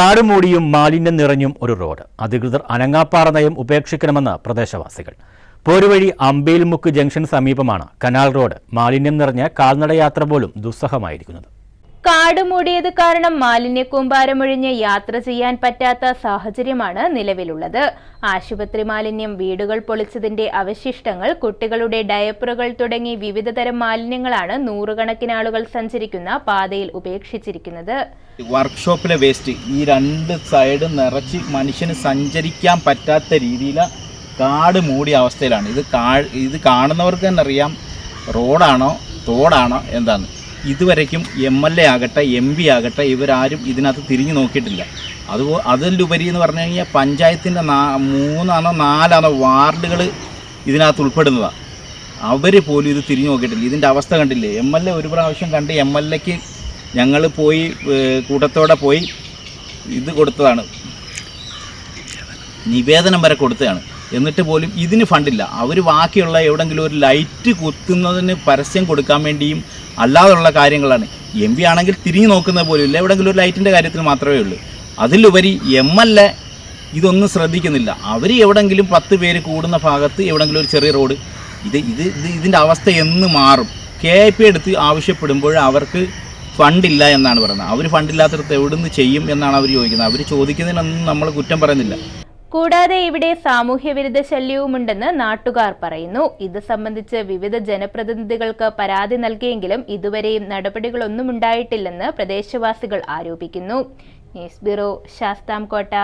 കാട് മൂടിയും മാലിന്യം നിറഞ്ഞും ഒരു റോഡ്. അധികൃതർ അനങ്ങാപ്പാറ നയം ഉപേക്ഷിക്കണമെന്ന് പ്രദേശവാസികൾ. പോരുവഴി അമ്പേൽമുക്ക് ജംഗ്ഷൻ സമീപമാണ് കനാൽ റോഡ്. മാലിന്യം നിറഞ്ഞ കാൽനടയാത്ര പോലും ദുസ്സഹമായിരിക്കുന്നത്. കാട് മൂടിയത് കാരണം മാലിന്യ കൂമ്പാരമൊഴിഞ്ഞ് യാത്ര ചെയ്യാൻ പറ്റാത്ത സാഹചര്യമാണ് നിലവിലുള്ളത്. ആശുപത്രി മാലിന്യം വീടുകൾ പൊളിച്ചതിന്റെ അവശിഷ്ടങ്ങൾ കുട്ടികളുടെ ഡയപ്പറുകൾ തുടങ്ങി വിവിധതരം മാലിന്യങ്ങളാണ് നൂറുകണക്കിന് ആളുകൾ സഞ്ചരിക്കുന്ന പാതയിൽ ഉപേക്ഷിച്ചിരിക്കുന്നത്. വർക്ക്ഷോപ്പിലെ വേസ്റ്റ് ഈ രണ്ട് സൈഡ് നിറച്ച് മനുഷ്യന് സഞ്ചരിക്കാൻ പറ്റാത്ത രീതിയിൽ കാട് മൂടിയ അവസ്ഥയിലാണ്. ഇത് ഇത് കാണുന്നവർക്ക് തന്നെ അറിയാം റോഡാണോ തോടാണോ എന്താന്ന്. ഇതുവരയ്ക്കും എം എൽ എ ആകട്ടെ എം പി ആകട്ടെ ഇവരാരും ഇതിനകത്ത് തിരിഞ്ഞു നോക്കിയിട്ടില്ല. അതുപോ അതിലുപരി എന്ന് പറഞ്ഞു കഴിഞ്ഞാൽ പഞ്ചായത്തിന്റെ നാ മൂന്നാണോ നാലാണോ വാർഡുകൾ ഇതിനകത്ത് ഉൾപ്പെടുന്നതാണ് അവർ പോലും ഇത് തിരിഞ്ഞു നോക്കിയിട്ടില്ല. ഇതിന്റെ അവസ്ഥ കണ്ടില്ലേ? എം എൽ എ ഒരു പ്രാവശ്യം കണ്ട് എം എൽ എക്ക് ഞങ്ങൾ പോയി കൂട്ടത്തോടെ പോയി ഇത് കൊടുത്തതാണ്. നിവേദനം വരെ കൊടുത്തതാണ്. എന്നിട്ട് പോലും ഇതിന് ഫണ്ടില്ല. അവർ ബാക്കിയുള്ള എവിടെങ്കിലും ഒരു ലൈറ്റ് കുത്തുന്നതിന് പരസ്യം കൊടുക്കാൻ വേണ്ടിയും അല്ലാതുള്ള കാര്യങ്ങളാണ്. എം പി ആണെങ്കിൽ തിരിഞ്ഞു നോക്കുന്നത് പോലും ഇല്ല. എവിടെങ്കിലും ഒരു ലൈറ്റിന്റെ കാര്യത്തിൽ മാത്രമേ ഉള്ളൂ. അതിലുപരി എം എൽ എ ഇതൊന്നും ശ്രദ്ധിക്കുന്നില്ല. അവർ എവിടെയെങ്കിലും പത്ത് പേര് കൂടുന്ന ഭാഗത്ത് എവിടെയെങ്കിലും ഒരു ചെറിയ റോഡ് ഇത് ഇത് ഇത് ഇതിന്റെ അവസ്ഥ എന്ന് മാറും. കെ ഐ പി എടുത്ത് ആവശ്യപ്പെടുമ്പോൾ അവർക്ക് ഫണ്ടില്ല എന്നാണ് പറയുന്നത്. അവർ ഫണ്ടില്ലാത്തടത്ത് എവിടുന്ന് ചെയ്യും എന്നാണ് അവർ ചോദിക്കുന്നത്. അവർ ചോദിക്കുന്നതിനൊന്നും നമ്മൾ കുറ്റം പറയുന്നില്ല. കൂടാതെ ഇവിടെ സാമൂഹ്യ സാമൂഹ്യവിരുദ്ധ ശല്യവുമുണ്ടെന്ന് നാട്ടുകാർ പറയുന്നു. ഇത് സംബന്ധിച്ച് വിവിധ ജനപ്രതിനിധികൾക്ക് പരാതി നൽകിയെങ്കിലും ഇതുവരെയും നടപടികളൊന്നും ഉണ്ടായിട്ടില്ലെന്ന് പ്രദേശവാസികൾ ആരോപിക്കുന്നു. News bureau Sasthamcotta.